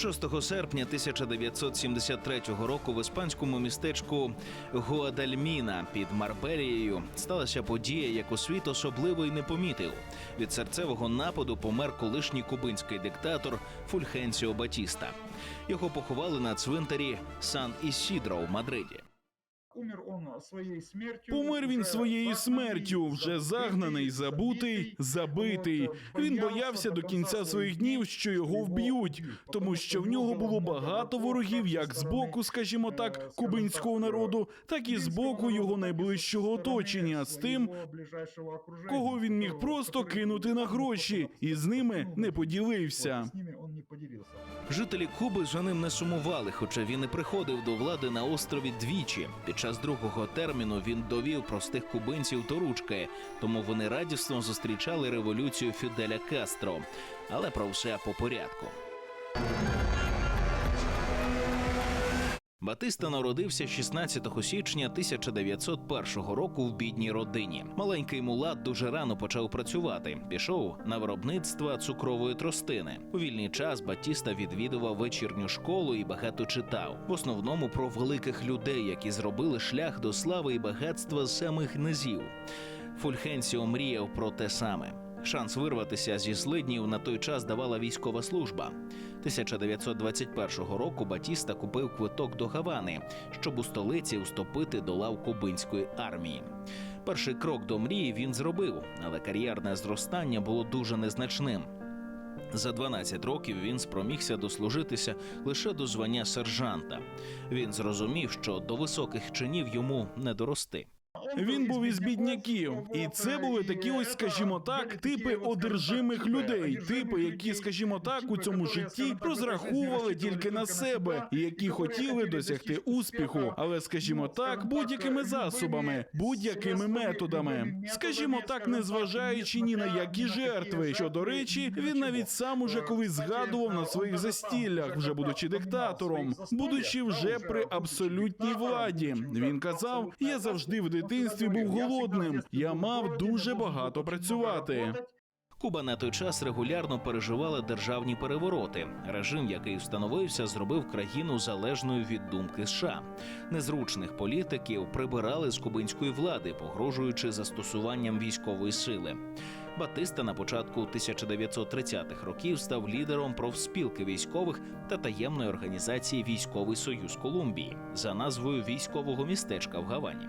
6 серпня 1973 року в іспанському містечку Гуадальміна під Марбелією сталася подія, яку світ особливо й не помітив. Від серцевого нападу помер колишній кубинський диктатор Фульхенсіо Батіста. Його поховали на цвинтарі Сан Ісідро в Мадриді. Умер он своєю смертю. Помер він своєю смертю, вже загнаний, забутий, забитий. Він боявся до кінця своїх днів, що його вб'ють, тому що в нього було багато ворогів, як з боку, скажімо так, кубинського народу, так і з боку його найближчого оточення, з тим, кого він міг просто кинути на гроші, і з ними не поділився. Жителі Куби за ним не сумували, хоча він і приходив до влади на острові двічі. Під час другого терміну він довів простих кубинців до ручки, тому вони радісно зустрічали революцію Фіделя Кастро. Але про все по порядку. Батиста народився 16 січня 1901 року в бідній родині. Маленький мулат дуже рано почав працювати. Пішов на виробництво цукрової тростини. У вільний час Батіста відвідував вечірню школу і багато читав. В основному про великих людей, які зробили шлях до слави і багатства з самих низів. Фульхенсіо мріяв про те саме. Шанс вирватися зі злиднів на той час давала військова служба. 1921 року Батіста купив квиток до Гавани, щоб у столиці вступити до лав кубинської армії. Перший крок до мрії він зробив, але кар'єрне зростання було дуже незначним. За 12 років він спромігся дослужитися лише до звання сержанта. Він зрозумів, що до високих чинів йому не дорости. Він був із бідняків, і це були такі ось, скажімо так, типи одержимих людей, типи, які, скажімо так, у цьому житті розраховували тільки на себе, і які хотіли досягти успіху, але, скажімо так, будь-якими засобами, будь-якими методами, скажімо так, не зважаючи ні на які жертви. Що до речі, він навіть сам уже колись згадував на своїх застіллях, вже будучи диктатором, будучи вже при абсолютній владі. Він казав: я завжди в дитинстві був голодним. Я мав дуже багато працювати. Куба на той час регулярно переживала державні перевороти. Режим, який встановився, зробив країну залежною від думки США. Незручних політиків прибирали з кубинської влади, погрожуючи застосуванням військової сили. Батиста на початку 1930-х років став лідером профспілки військових та таємної організації Військовий Союз Колумбії за назвою військового містечка в Гавані.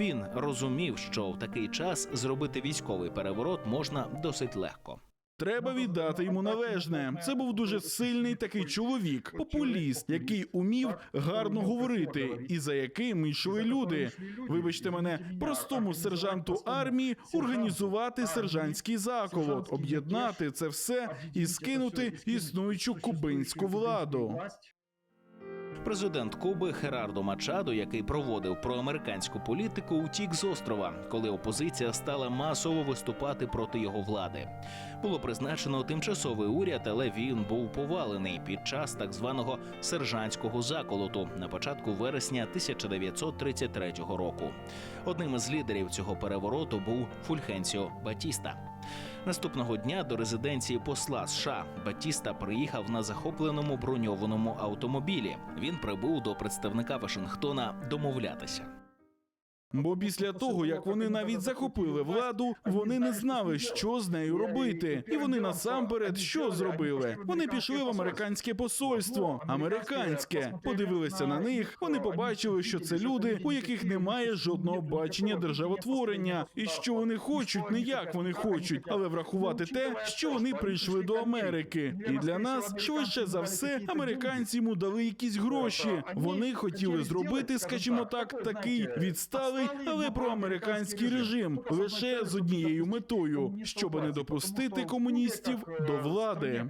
Він розумів, що в такий час зробити військовий переворот можна досить легко. Треба віддати йому належне. Це був дуже сильний такий чоловік, популіст, який умів гарно говорити, і за яким йшли люди. Вибачте мене, простому сержанту армії організувати сержантський заколот, об'єднати це все і скинути існуючу кубинську владу. Президент Куби Херардо Мачадо, який проводив проамериканську політику, утік з острова, коли опозиція стала масово виступати проти його влади. Було призначено тимчасовий уряд, але він був повалений під час так званого сержантського заколоту на початку вересня 1933 року. Одним із лідерів цього перевороту був Фульхенсіо Батіста. Наступного дня до резиденції посла США Батіста приїхав на захопленому броньованому автомобілі. Він прибув до представника Вашингтона домовлятися. Бо після того, як вони навіть захопили владу, вони не знали, що з нею робити. І вони насамперед що зробили? Вони пішли в американське посольство. Американське подивилися на них. Вони побачили, що це люди, у яких немає жодного бачення державотворення, і що вони хочуть, не як вони хочуть, але врахувати те, що вони прийшли до Америки. І для нас швидше за все американці йому дали якісь гроші. Вони хотіли зробити, скажімо так, такий відсталий, але про американський режим лише з однією метою, щоб не допустити комуністів до влади.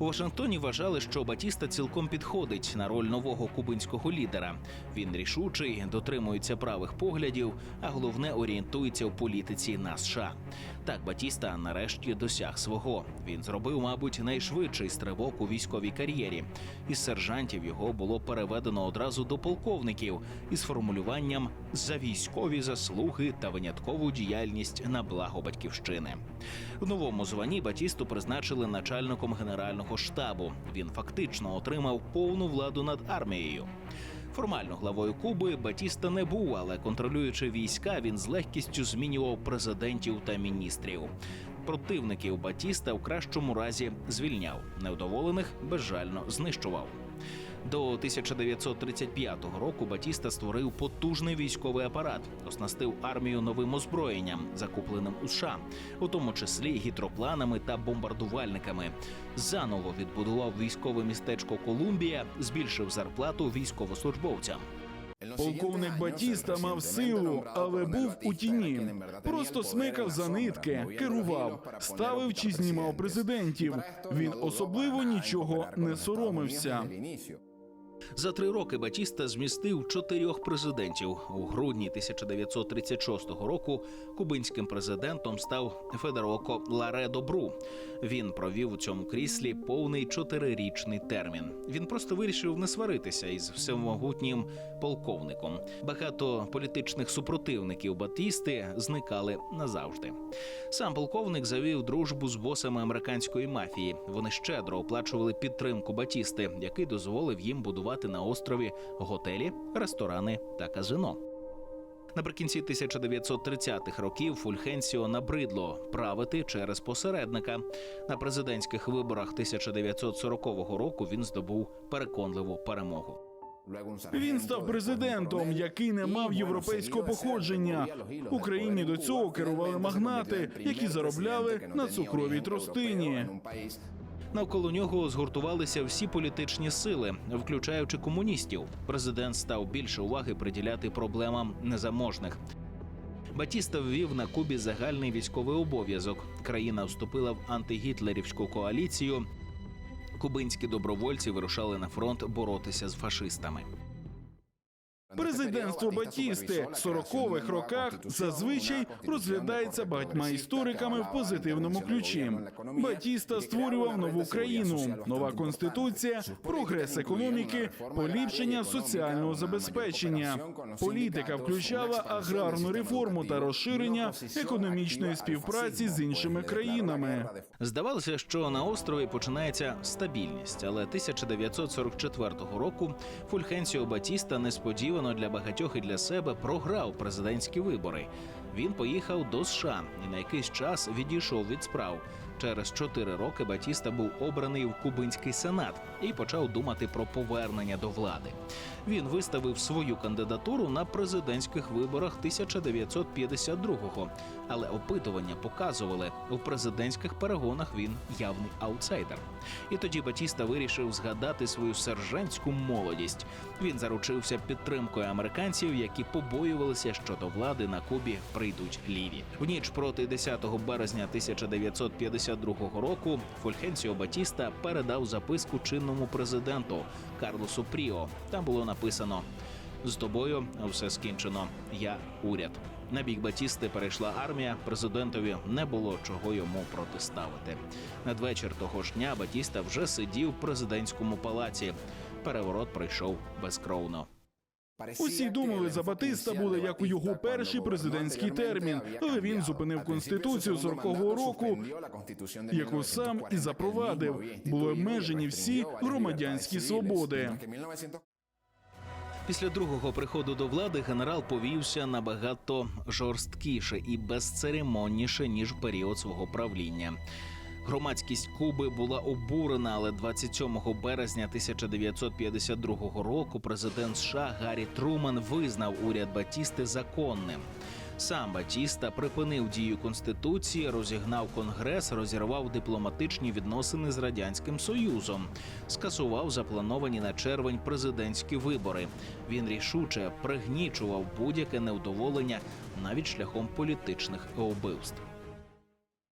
У Вашингтоні вважали, що Батіста цілком підходить на роль нового кубинського лідера. Він рішучий, дотримується правих поглядів, а головне орієнтується в політиці на США. Так Батіста нарешті досяг свого. Він зробив, мабуть, найшвидший стрибок у військовій кар'єрі. Із сержантів його було переведено одразу до полковників із формулюванням за військові заслуги та виняткову діяльність на благо батьківщини. В новому званні Батісту призначили начальником генерального штабу. Він фактично отримав повну владу над армією. Формально главою Куби Батіста не був, але контролюючи війська, він з легкістю змінював президентів та міністрів. Противників Батіста в кращому разі звільняв, невдоволених безжально знищував. До 1935 року Батіста створив потужний військовий апарат, оснастив армію новим озброєнням, закупленим у США, у тому числі гідропланами та бомбардувальниками. Заново відбудував військове містечко Колумбія, збільшив зарплату військовослужбовцям. Полковник Батіста мав силу, але був у тіні. Просто смикав за нитки, керував, ставив чи знімав президентів. Він особливо нічого не соромився. За три роки Батіста змістив чотирьох президентів. У грудні 1936 року кубинським президентом став Федероко Ларедо Бру. Він провів у цьому кріслі повний чотирирічний термін. Він просто вирішив не сваритися із всемогутнім полковником. Багато політичних супротивників Батісти зникали назавжди. Сам полковник завів дружбу з босами американської мафії. Вони щедро оплачували підтримку Батісти, який дозволив їм будувати на острові готелі, ресторани та казино. Наприкінці 1930-х років Фульхенсіо набридло правити через посередника. На президентських виборах 1940 року він здобув переконливу перемогу. Він став президентом, який не мав європейського походження. Україні до цього керували магнати, які заробляли на цукровій тростині. Навколо нього згуртувалися всі політичні сили, включаючи комуністів. Президент став більше уваги приділяти проблемам незаможних. Батіста ввів на Кубі загальний військовий обов'язок. Країна вступила в антигітлерівську коаліцію. Кубинські добровольці вирушали на фронт боротися з фашистами. Президентство Батісти в 40-х роках зазвичай розглядається багатьма істориками в позитивному ключі. Батіста створював нову країну, нова конституція, прогрес економіки, поліпшення соціального забезпечення. Політика включала аграрну реформу та розширення економічної співпраці з іншими країнами. Здавалося, що на острові починається стабільність, але 1944 року Фульхенсіо Батіста несподівано для багатьох і для себе програв президентські вибори. Він поїхав до США і на якийсь час відійшов від справ. Через чотири роки Батіста був обраний в Кубинський сенат і почав думати про повернення до влади. Він виставив свою кандидатуру на президентських виборах 1952-го, але опитування показували, у президентських перегонах він явний аутсайдер. І тоді Батіста вирішив згадати свою сержантську молодість. Він заручився підтримкою американців, які побоювалися, що до влади на Кубі прийдуть ліві. В ніч проти 10 березня 1952 року Фульхенсіо Батіста передав записку чинному президенту Карлосу Пріо. Там було написано: з тобою все скінчено. Я уряд. На бік Батісти перейшла армія. Президентові не було чого йому протиставити. Надвечір того ж дня Батіста вже сидів в президентському палаці. Переворот пройшов безкровно. Усі думали, за Батиста буде як у його перший президентський термін, але він зупинив конституцію 40-го року, яку сам і запровадив. Були обмежені всі громадянські свободи. Після другого приходу до влади генерал повівся набагато жорсткіше і безцеремонніше ніж період свого правління. Громадськість Куби була обурена, але 27 березня 1952 року президент США Гаррі Труман визнав уряд Батісти законним. Сам Батіста припинив дію конституції, розігнав конгрес, розірвав дипломатичні відносини з радянським союзом, скасував заплановані на червень президентські вибори. Він рішуче пригнічував будь-яке невдоволення навіть шляхом політичних вбивств.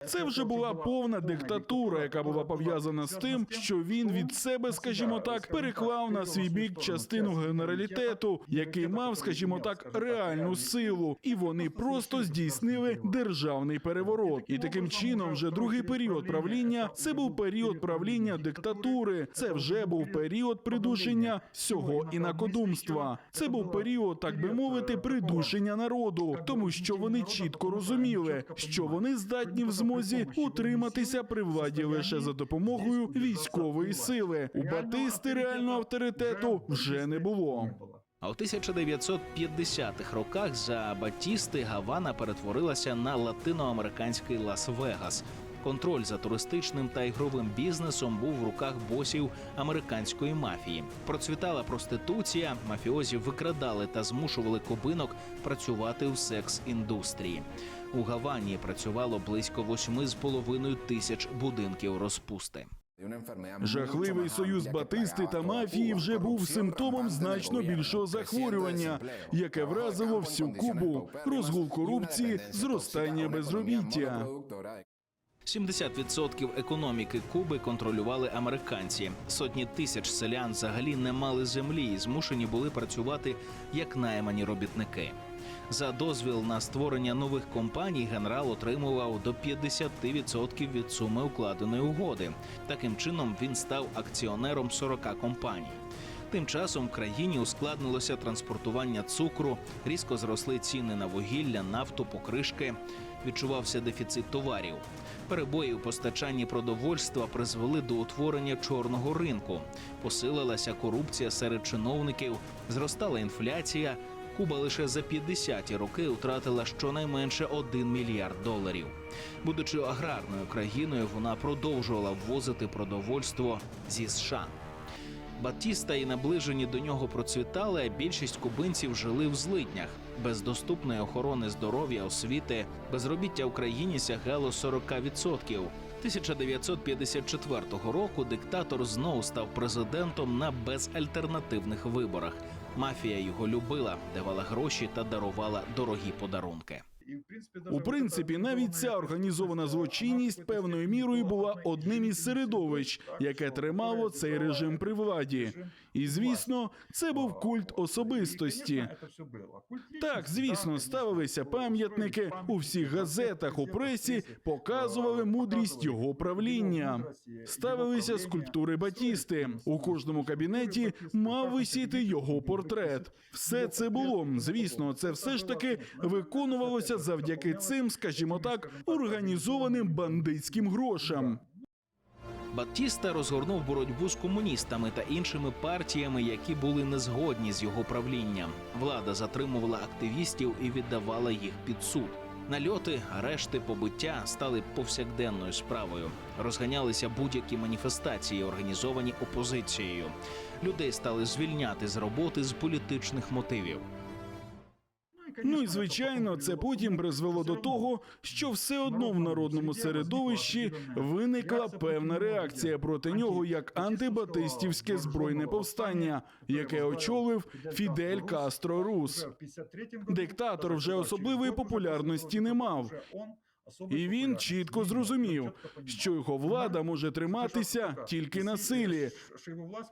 Це вже була повна диктатура, яка була пов'язана з тим, що він від себе, скажімо так, переклав на свій бік частину генералітету, який мав, скажімо так, реальну силу, і вони просто здійснили державний переворот. І таким чином, вже другий період правління це був період правління диктатури. Це вже був період придушення всього інакодумства. Це був період, так би мовити, придушення народу, тому що вони чітко розуміли, що вони здатні в змозі утриматися при владі лише за допомогою військової сили. У Батисти реального авторитету вже не було. А у 1950-х роках за Батісти Гавана перетворилася на латиноамериканський Лас-Вегас. Контроль за туристичним та ігровим бізнесом був в руках босів американської мафії. Процвітала проституція, мафіозі викрадали та змушували кобинок працювати у секс-індустрії. У Гавані працювало близько восьми з половиною тисяч будинків розпусти. Жахливий союз Батисти та мафії вже був симптомом значно більшого захворювання, яке вразило всю Кубу, розгул корупції, зростання безробіття. 70% економіки Куби контролювали американці. Сотні тисяч селян взагалі не мали землі і змушені були працювати як наймані робітники. За дозвіл на створення нових компаній генерал отримував до 50% від суми укладеної угоди. Таким чином він став акціонером 40 компаній. Тим часом в країні ускладнилося транспортування цукру, різко зросли ціни на вугілля, нафту, покришки. Відчувався дефіцит товарів. Перебої у постачанні продовольства призвели до утворення чорного ринку. Посилилася корупція серед чиновників, зростала інфляція. Куба лише за 50-ті роки втратила щонайменше 1 мільярд доларів. Будучи аграрною країною, вона продовжувала ввозити продовольство зі США. Батіста і наближені до нього процвітали, а більшість кубинців жили в злиднях. Без доступної охорони здоров'я, освіти, безробіття в країні сягало 40%. 1954 року диктатор знову став президентом на безальтернативних виборах. Мафія його любила, давала гроші та дарувала дорогі подарунки. И, в принципе, даже У принципі, навіть ця організована злочинність певною мірою була одним із середовищ, яке тримало цей режим при владі. І звісно, це був культ особистості. Так, звісно, ставилися пам'ятники у всіх газетах, у пресі показували мудрість його правління. Ставилися скульптури Батісти. У кожному кабінеті мав висіти його портрет. Все це було. Звісно, це все ж таки виконувалося завдяки цим, скажімо так, організованим бандитським грошам. Батіста розгорнув боротьбу з комуністами та іншими партіями, які були незгодні з його правлінням. Влада затримувала активістів і віддавала їх під суд. Нальоти, арешти, побиття стали повсякденною справою. Розганялися будь-які маніфестації, організовані опозицією. Людей стали звільняти з роботи з політичних мотивів. Ну і звичайно, це потім призвело до того, що все одно в народному середовищі виникла певна реакція проти нього як антибатистівське збройне повстання, яке очолив Фідель Кастро Рус. Диктатор вже особливої популярності не мав. І він чітко зрозумів, що його влада може триматися тільки на силі,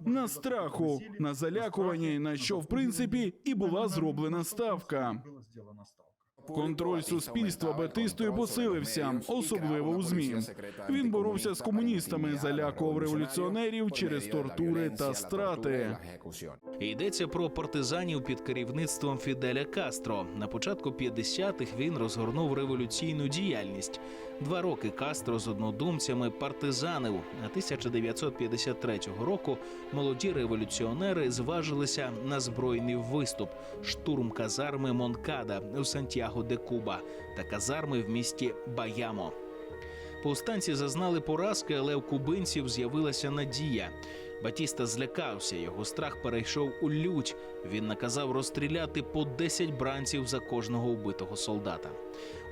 на страху, на залякуванні, на що в принципі і була зроблена ставка сделано 100. Контроль суспільства Батистою посилився, особливо у ЗМІ. Він боровся з комуністами, залякував революціонерів через тортури та страти. Йдеться про партизанів під керівництвом Фіделя Кастро. На початку 50-х він розгорнув революційну діяльність. Два роки Кастро з однодумцями партизанив. А 1953 року молоді революціонери зважилися на збройний виступ штурм казарми Монкада у Сантьяго де Куба та казарми в місті Баямо. Повстанці зазнали поразки, але у кубинців з'явилася надія. Батіста злякався, його страх перейшов у лють. Він наказав розстріляти по 10 бранців за кожного вбитого солдата.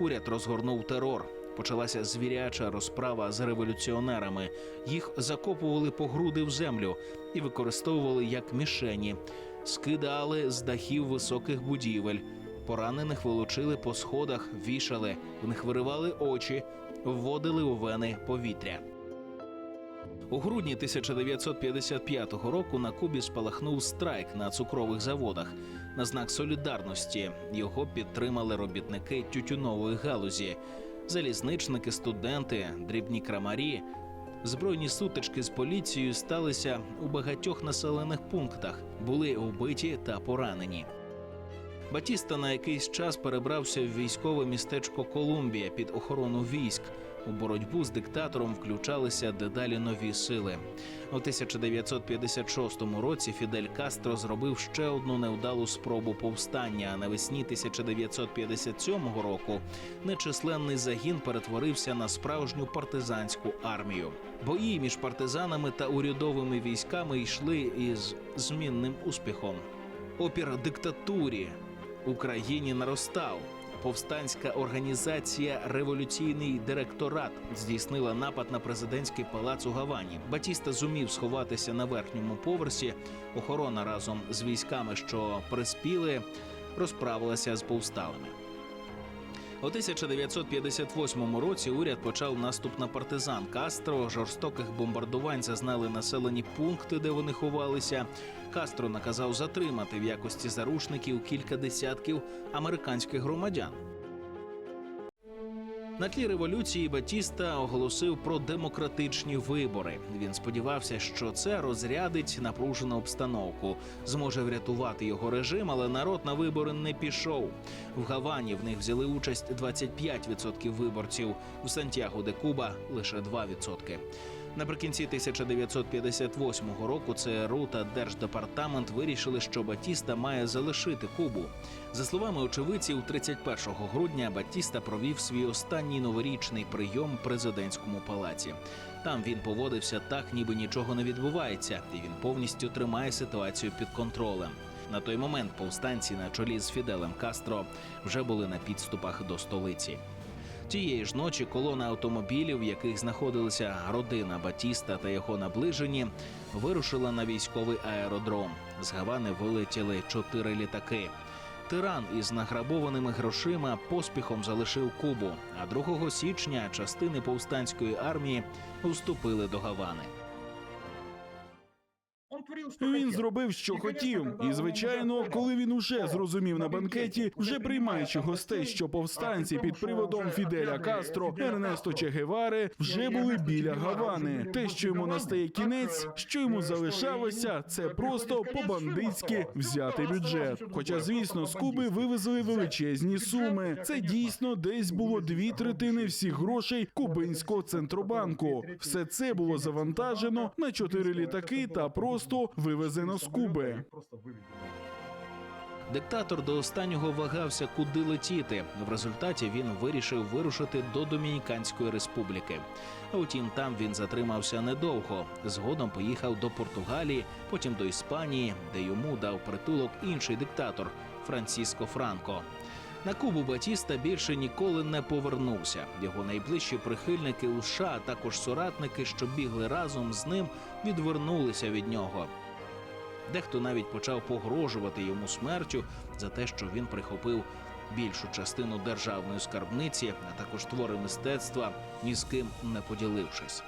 Уряд розгорнув терор. Почалася звіряча розправа з революціонерами. Їх закопували по груди в землю і використовували як мішені, скидали з дахів високих будівель. Поранених волочили по сходах, вішали, в них виривали очі, вводили у вени повітря. У грудні 1955 року на Кубі спалахнув страйк на цукрових заводах. На знак солідарності його підтримали робітники тютюнової галузі, залізничники, студенти, дрібні крамарі. Збройні сутички з поліцією сталися у багатьох населених пунктах, були вбиті та поранені. Батіста на якийсь час перебрався в військове містечко Колумбія під охорону військ. У боротьбу з диктатором включалися дедалі нові сили. У 1956 році Фідель Кастро зробив ще одну невдалу спробу повстання. А навесні 1957 року нечисленний загін перетворився на справжню партизанську армію. Бої між партизанами та урядовими військами йшли із змінним успіхом. Опір диктатурі Україні наростав. Повстанська організація Революційний директорат здійснила напад на президентський палац у Гавані. Батіста зумів сховатися на верхньому поверсі. Охорона разом з військами, що приспіли, розправилася з повсталими. У 1958 році уряд почав наступ на партизан Кастро. Жорстоких бомбардувань зазнали населені пункти, де вони ховалися. Кастро наказав затримати в якості заручників кілька десятків американських громадян. На тлі революції Батіста оголосив про демократичні вибори. Він сподівався, що це розрядить напружену обстановку, зможе врятувати його режим, але народ на вибори не пішов. В Гавані в них взяли участь 25% виборців, у Сантьяго де Куба лише 2%. Наприкінці 1958 року ЦРУ та Держдепартамент вирішили, що Батіста має залишити Кубу. За словами очевидців, 31 грудня Батіста провів свій останній новорічний прийом в президентському палаці. Там він поводився так, ніби нічого не відбувається, і він повністю тримає ситуацію під контролем. На той момент повстанці на чолі з Фіделем Кастро вже були на підступах до столиці. Тієї ж ночі колона автомобілів, в яких знаходилися родина Батіста та його наближені, вирушила на військовий аеродром. З Гавани вилетіли чотири літаки. Тиран із награбованими грошима поспіхом залишив Кубу, а 2 січня частини повстанської армії вступили до Гавани. Він зробив, що хотів, і звичайно, коли він уже зрозумів на банкеті, вже приймаючи гостей, що повстанці під приводом Фіделя Кастро, Ернесто Че Гевари вже були біля Гавани. Те, що йому настає кінець, е, що йому е, залишалося, це просто кінець, по-бандитськи. Взяти бюджет. Хоча, звісно, з Куби вивезли величезні суми. Це дійсно десь було дві третини всіх грошей кубинського центробанку. Все це було завантажено на чотири літаки та просто вивезено з Куби. Диктатор до останнього вагався, куди летіти. В результаті він вирішив вирушити до Домініканської республіки. Утім, там він затримався недовго. Згодом поїхав до Португалії, потім до Іспанії, де йому дав притулок інший диктатор Франциско Франко. На Кубу Батіста більше ніколи не повернувся. Його найближчі прихильники у США, а також соратники, що бігли разом з ним, відвернулися від нього. Дехто навіть почав погрожувати йому смертю за те, що він прихопив більшу частину державної скарбниці, а також твори мистецтва, ні з ким не поділившись.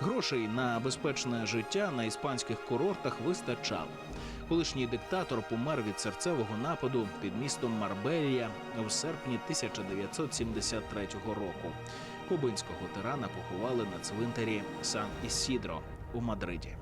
Грошей на безпечне життя на іспанських курортах вистачало. Колишній диктатор помер від серцевого нападу під містом Марбелія в серпні 1973 року. Кубинського тирана поховали на цвинтарі Сан Ісідро у Мадриді.